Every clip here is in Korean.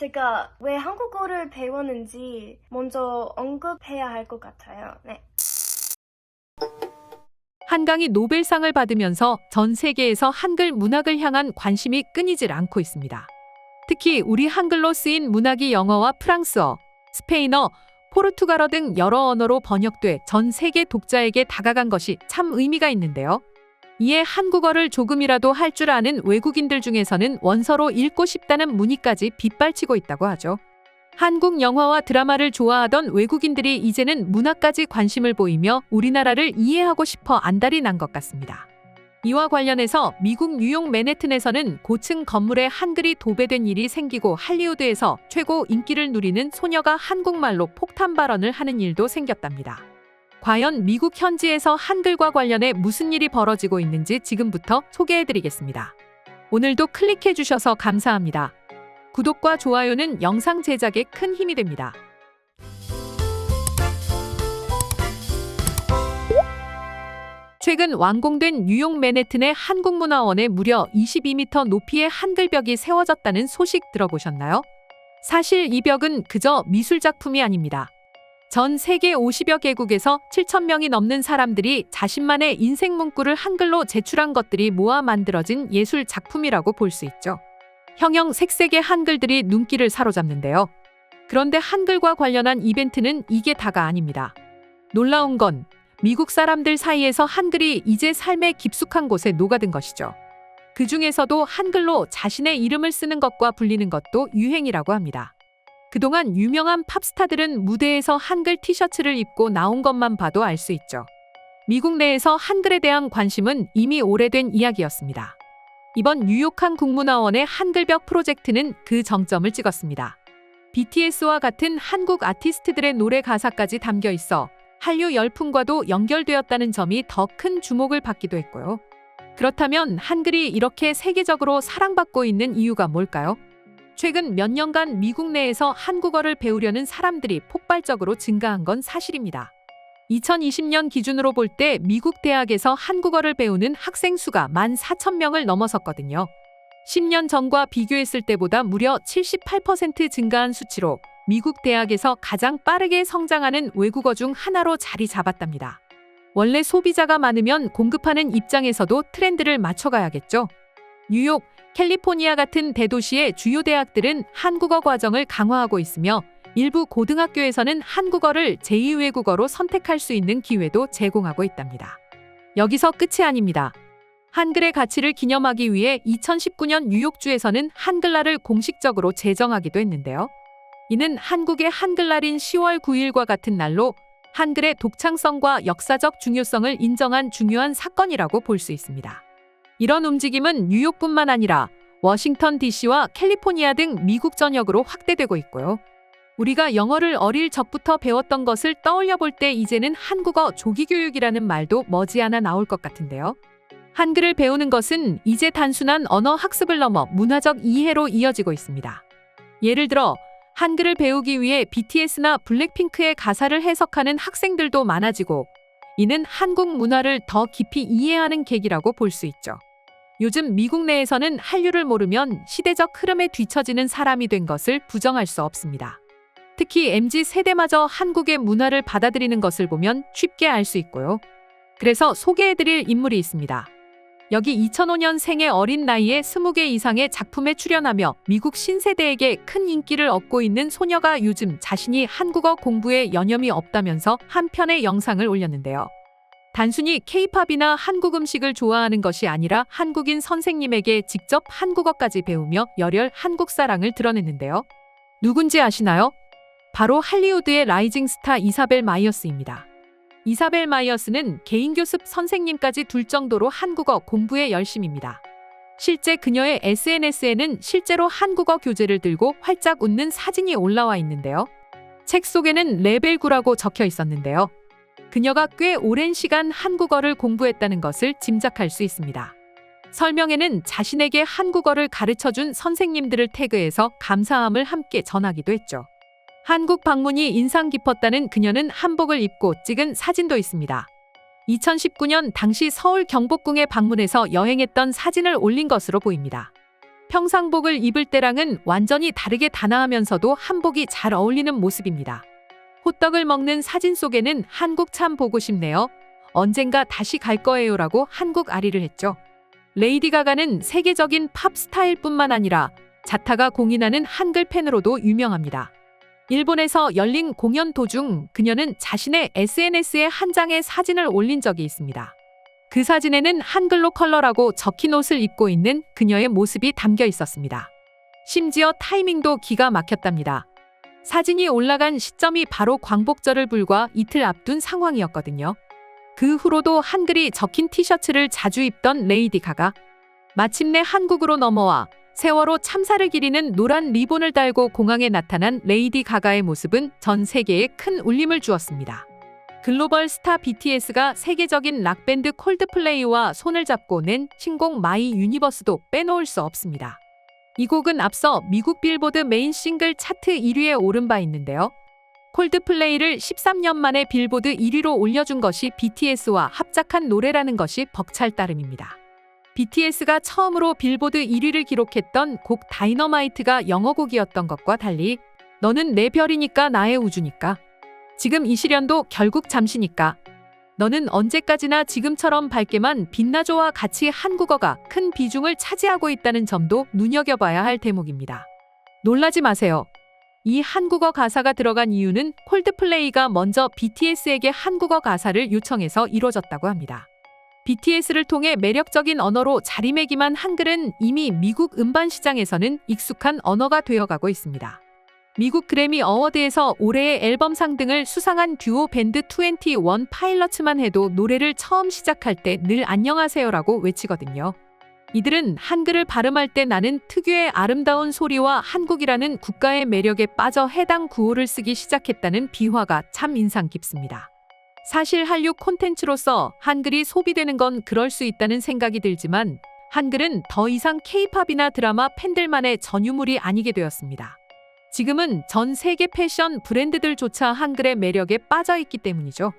제가 왜 한국어를 배웠는지 먼저 언급해야 할 것 같아요. 네. 한강이 노벨상을 받으면서 전 세계에서 한글 문학을 향한 관심이 끊이질 않고 있습니다. 특히 우리 한글로 쓰인 문학이 영어와 프랑스어, 스페인어, 포르투갈어 등 여러 언어로 번역돼 전 세계 독자에게 다가간 것이 참 의미가 있는데요. 이에 한국어를 조금이라도 할 줄 아는 외국인들 중에서는 원서로 읽고 싶다는 문의까지 빗발치고 있다고 하죠. 한국 영화와 드라마를 좋아하던 외국인들이 이제는 문화까지 관심을 보이며 우리나라를 이해하고 싶어 안달이 난 것 같습니다. 이와 관련해서 미국 뉴욕 맨해튼에서는 고층 건물에 한글이 도배된 일이 생기고 할리우드에서 최고 인기를 누리는 소녀가 한국말로 폭탄 발언을 하는 일도 생겼답니다. 과연 미국 현지에서 한글과 관련해 무슨 일이 벌어지고 있는지 지금부터 소개해드리겠습니다. 오늘도 클릭해주셔서 감사합니다. 구독과 좋아요는 영상 제작에 큰 힘이 됩니다. 최근 완공된 뉴욕 맨해튼의 한국문화원에 무려 22m 높이의 한글벽이 세워졌다는 소식 들어보셨나요? 사실 이 벽은 그저 미술 작품이 아닙니다. 전 세계 50여 개국에서 7천 명이 넘는 사람들이 자신만의 인생 문구를 한글로 제출한 것들이 모아 만들어진 예술 작품이라고 볼 수 있죠. 형형 색색의 한글들이 눈길을 사로잡는데요. 그런데 한글과 관련한 이벤트는 이게 다가 아닙니다. 놀라운 건 미국 사람들 사이에서 한글이 이제 삶의 깊숙한 곳에 녹아든 것이죠. 그 중에서도 한글로 자신의 이름을 쓰는 것과 불리는 것도 유행이라고 합니다. 그동안 유명한 팝스타들은 무대에서 한글 티셔츠를 입고 나온 것만 봐도 알 수 있죠. 미국 내에서 한글에 대한 관심은 이미 오래된 이야기였습니다. 이번 뉴욕 한 국문화원의 한글벽 프로젝트는 그 정점을 찍었습니다. BTS와 같은 한국 아티스트들의 노래 가사까지 담겨 있어 한류 열풍과도 연결되었다는 점이 더 큰 주목을 받기도 했고요. 그렇다면 한글이 이렇게 세계적으로 사랑받고 있는 이유가 뭘까요? 최근 몇 년간 미국 내에서 한국어를 배우려는 사람들이 폭발적으로 증가한 건 사실입니다. 2020년 기준으로 볼 때 미국 대학에서 한국어를 배우는 학생 수가 14,000명을 넘어섰거든요. 10년 전과 비교했을 때보다 무려 78% 증가한 수치로 미국 대학에서 가장 빠르게 성장하는 외국어 중 하나로 자리 잡았답니다. 원래 소비자가 많으면 공급하는 입장에서도 트렌드를 맞춰가야겠죠. 뉴욕, 캘리포니아 같은 대도시의 주요 대학들은 한국어 과정을 강화하고 있으며 일부 고등학교에서는 한국어를 제2외국어로 선택할 수 있는 기회도 제공하고 있답니다. 여기서 끝이 아닙니다. 한글의 가치를 기념하기 위해 2019년 뉴욕주에서는 한글날을 공식적으로 제정하기도 했는데요. 이는 한국의 한글날인 10월 9일과 같은 날로 한글의 독창성과 역사적 중요성을 인정한 중요한 사건이라고 볼 수 있습니다. 이런 움직임은 뉴욕뿐만 아니라 워싱턴 DC와 캘리포니아 등 미국 전역으로 확대되고 있고요. 우리가 영어를 어릴 적부터 배웠던 것을 떠올려 볼 때 이제는 한국어 조기 교육이라는 말도 머지않아 나올 것 같은데요. 한글을 배우는 것은 이제 단순한 언어 학습을 넘어 문화적 이해로 이어지고 있습니다. 예를 들어 한글을 배우기 위해 BTS나 블랙핑크의 가사를 해석하는 학생들도 많아지고 이는 한국 문화를 더 깊이 이해하는 계기라고 볼 수 있죠. 요즘 미국 내에서는 한류를 모르면 시대적 흐름에 뒤처지는 사람이 된 것을 부정할 수 없습니다. 특히 MZ 세대마저 한국의 문화를 받아들이는 것을 보면 쉽게 알 수 있고요. 그래서 소개해드릴 인물이 있습니다. 여기 2005년 생의 어린 나이에 20개 이상의 작품에 출연하며 미국 신세대에게 큰 인기를 얻고 있는 소녀가 요즘 자신이 한국어 공부에 여념이 없다면서 한 편의 영상을 올렸는데요. 단순히 케이팝이나 한국 음식을 좋아하는 것이 아니라 한국인 선생님에게 직접 한국어까지 배우며 열혈 한국 사랑을 드러냈는데요. 누군지 아시나요? 바로 할리우드의 라이징 스타 이사벨 마이어스입니다. 이사벨 마이어스는 개인 교습 선생님까지 둘 정도로 한국어 공부에 열심입니다. 실제 그녀의 SNS에는 실제로 한국어 교재를 들고 활짝 웃는 사진이 올라와 있는데요. 책 속에는 레벨 9라고 적혀 있었는데요. 그녀가 꽤 오랜 시간 한국어를 공부했다는 것을 짐작할 수 있습니다. 설명에는 자신에게 한국어를 가르쳐 준 선생님들을 태그해서 감사함을 함께 전하기도 했죠. 한국 방문이 인상 깊었다는 그녀는 한복을 입고 찍은 사진도 있습니다. 2019년 당시 서울 경복궁에 방문해서 여행했던 사진을 올린 것으로 보입니다. 평상복을 입을 때랑은 완전히 다르게 단아하면서도 한복이 잘 어울리는 모습입니다. 호떡을 먹는 사진 속에는 한국 참 보고 싶네요. 언젠가 다시 갈 거예요라고 한국 아리를 했죠. 레이디 가가는 세계적인 팝 스타일뿐만 아니라 자타가 공인하는 한글 팬으로도 유명합니다. 일본에서 열린 공연 도중 그녀는 자신의 SNS에 한 장의 사진을 올린 적이 있습니다. 그 사진에는 한글로 컬러라고 적힌 옷을 입고 있는 그녀의 모습이 담겨 있었습니다. 심지어 타이밍도 기가 막혔답니다. 사진이 올라간 시점이 바로 광복절을 불과 이틀 앞둔 상황이었거든요. 그 후로도 한글이 적힌 티셔츠를 자주 입던 레이디 가가 마침내 한국으로 넘어와 세월호 참사를 기리는 노란 리본을 달고 공항에 나타난 레이디 가가의 모습은 전 세계에 큰 울림을 주었습니다. 글로벌 스타 BTS가 세계적인 락밴드 콜드플레이와 손을 잡고 낸 신곡 마이 유니버스도 빼놓을 수 없습니다. 이 곡은 앞서 미국 빌보드 메인 싱글 차트 1위에 오른 바 있는데요. 콜드플레이를 13년 만에 빌보드 1위로 올려준 것이 BTS와 합작한 노래라는 것이 벅찰 따름입니다. BTS가 처음으로 빌보드 1위를 기록했던 곡 다이너마이트가 영어곡이었던 것과 달리 너는 내 별이니까 나의 우주니까 지금 이 시련도 결국 잠시니까 너는 언제까지나 지금처럼 밝게만 빛나줘와 같이 한국어가 큰 비중을 차지하고 있다는 점도 눈여겨봐야 할 대목입니다. 놀라지 마세요. 이 한국어 가사가 들어간 이유는 콜드플레이가 먼저 BTS에게 한국어 가사를 요청해서 이루어졌다고 합니다. BTS를 통해 매력적인 언어로 자리매김한 한글은 이미 미국 음반 시장에서는 익숙한 언어가 되어가고 있습니다. 미국 그래미 어워드에서 올해의 앨범상 등을 수상한 듀오 밴드 21 파일럿츠만 해도 노래를 처음 시작할 때 늘 안녕하세요라고 외치거든요. 이들은 한글을 발음할 때 나는 특유의 아름다운 소리와 한국이라는 국가의 매력에 빠져 해당 구호를 쓰기 시작했다는 비화가 참 인상 깊습니다. 사실 한류 콘텐츠로서 한글이 소비되는 건 그럴 수 있다는 생각이 들지만 한글은 더 이상 케이팝이나 드라마 팬들만의 전유물이 아니게 되었습니다. 지금은 전 세계 패션 브랜드들조차 한글의 매력에 빠져 있기 때문이죠.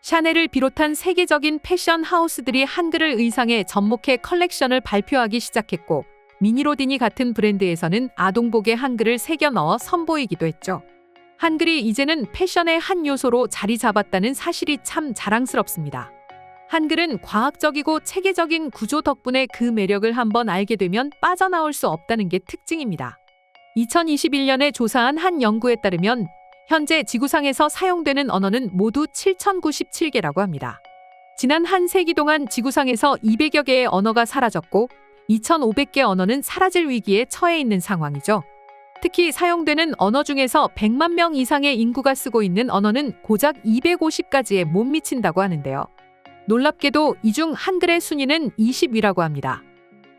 샤넬을 비롯한 세계적인 패션 하우스들이 한글을 의상에 접목해 컬렉션을 발표하기 시작했고 미니로디니 같은 브랜드에서는 아동복에 한글을 새겨 넣어 선보이기도 했죠. 한글이 이제는 패션의 한 요소로 자리 잡았다는 사실이 참 자랑스럽습니다. 한글은 과학적이고 체계적인 구조 덕분에 그 매력을 한번 알게 되면 빠져나올 수 없다는 게 특징입니다. 2021년에 조사한 한 연구에 따르면 현재 지구상에서 사용되는 언어는 모두 7,097개라고 합니다. 지난 한 세기 동안 지구상에서 200여 개의 언어가 사라졌고 2,500개 언어는 사라질 위기에 처해 있는 상황이죠. 특히 사용되는 언어 중에서 100만 명 이상의 인구가 쓰고 있는 언어는 고작 250가지에 못 미친다고 하는데요. 놀랍게도 이 중 한글의 순위는 20위라고 합니다.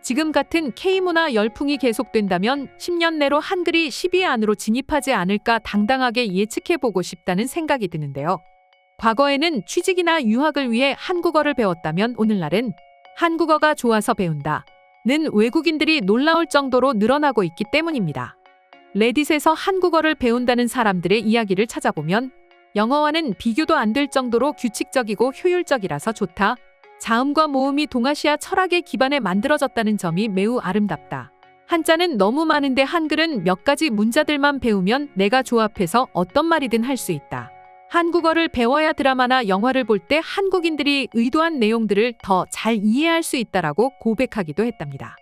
지금 같은 K문화 열풍이 계속된다면 10년 내로 한글이 10위 안으로 진입하지 않을까 당당하게 예측해보고 싶다는 생각이 드는데요. 과거에는 취직이나 유학을 위해 한국어를 배웠다면 오늘날은 한국어가 좋아서 배운다. 는 외국인들이 놀라울 정도로 늘어나고 있기 때문입니다. 레딧에서 한국어를 배운다는 사람들의 이야기를 찾아보면 영어와는 비교도 안 될 정도로 규칙적이고 효율적이라서 좋다. 자음과 모음이 동아시아 철학의 기반에 만들어졌다는 점이 매우 아름답다. 한자는 너무 많은데 한글은 몇 가지 문자들만 배우면 내가 조합해서 어떤 말이든 할 수 있다. 한국어를 배워야 드라마나 영화를 볼 때 한국인들이 의도한 내용들을 더 잘 이해할 수 있다라고 고백하기도 했답니다.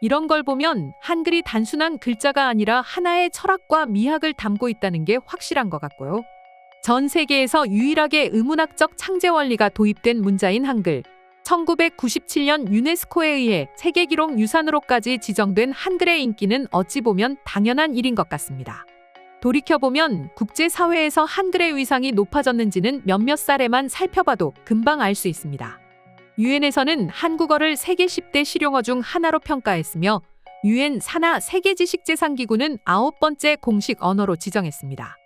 이런 걸 보면 한글이 단순한 글자가 아니라 하나의 철학과 미학을 담고 있다는 게 확실한 것 같고요. 전 세계에서 유일하게 의문학적 창제 원리가 도입된 문자인 한글. 1997년 유네스코에 의해 세계 기록 유산으로까지 지정된 한글의 인기는 어찌 보면 당연한 일인 것 같습니다. 돌이켜보면 국제사회에서 한글의 위상이 높아졌는지는 몇몇 사례만 살펴봐도 금방 알 수 있습니다. 유엔에서는 한국어를 세계 10대 실용어 중 하나로 평가했으며 유엔 산하 세계지식재산기구는 아홉 번째 공식 언어로 지정했습니다.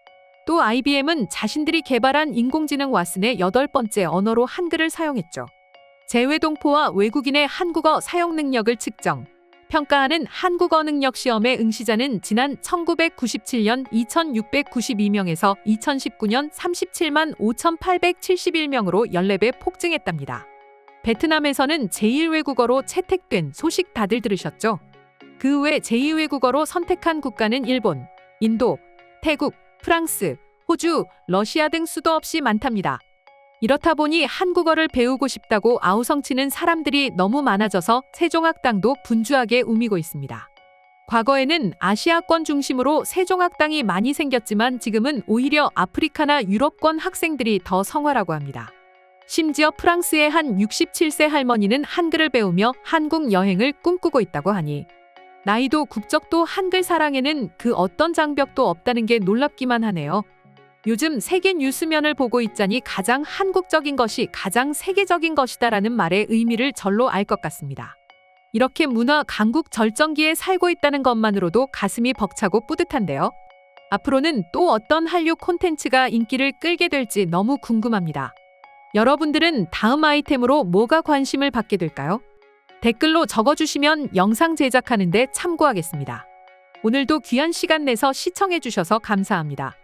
또 IBM은 자신들이 개발한 인공지능 왓슨의 여덟 번째 언어로 한글을 사용했죠. 재외동포와 외국인의 한국어 사용 능력을 측정, 평가하는 한국어 능력 시험의 응시자는 지난 1997년 2692명에서 2019년 37만 5871명으로 14배 폭증했답니다. 베트남에서는 제1외국어로 채택된 소식 다들 들으셨죠? 그외 제2외국어로 선택한 국가는 일본, 인도, 태국, 프랑스, 호주, 러시아 등 수도 없이 많답니다. 이렇다 보니 한국어를 배우고 싶다고 아우성치는 사람들이 너무 많아져서 세종학당도 분주하게 우미고 있습니다. 과거에는 아시아권 중심으로 세종학당이 많이 생겼지만 지금은 오히려 아프리카나 유럽권 학생들이 더 성화라고 합니다. 심지어 프랑스의 한 67세 할머니는 한글을 배우며 한국 여행을 꿈꾸고 있다고 하니 나이도 국적도 한글 사랑에는 그 어떤 장벽도 없다는 게 놀랍기만 하네요. 요즘 세계 뉴스면을 보고 있자니 가장 한국적인 것이 가장 세계적인 것이다라는 말의 의미를 절로 알 것 같습니다. 이렇게 문화 강국 절정기에 살고 있다는 것만으로도 가슴이 벅차고 뿌듯한데요. 앞으로는 또 어떤 한류 콘텐츠가 인기를 끌게 될지 너무 궁금합니다. 여러분들은 다음 아이템으로 뭐가 관심을 받게 될까요? 댓글로 적어주시면 영상 제작하는데 참고하겠습니다. 오늘도 귀한 시간 내서 시청해주셔서 감사합니다.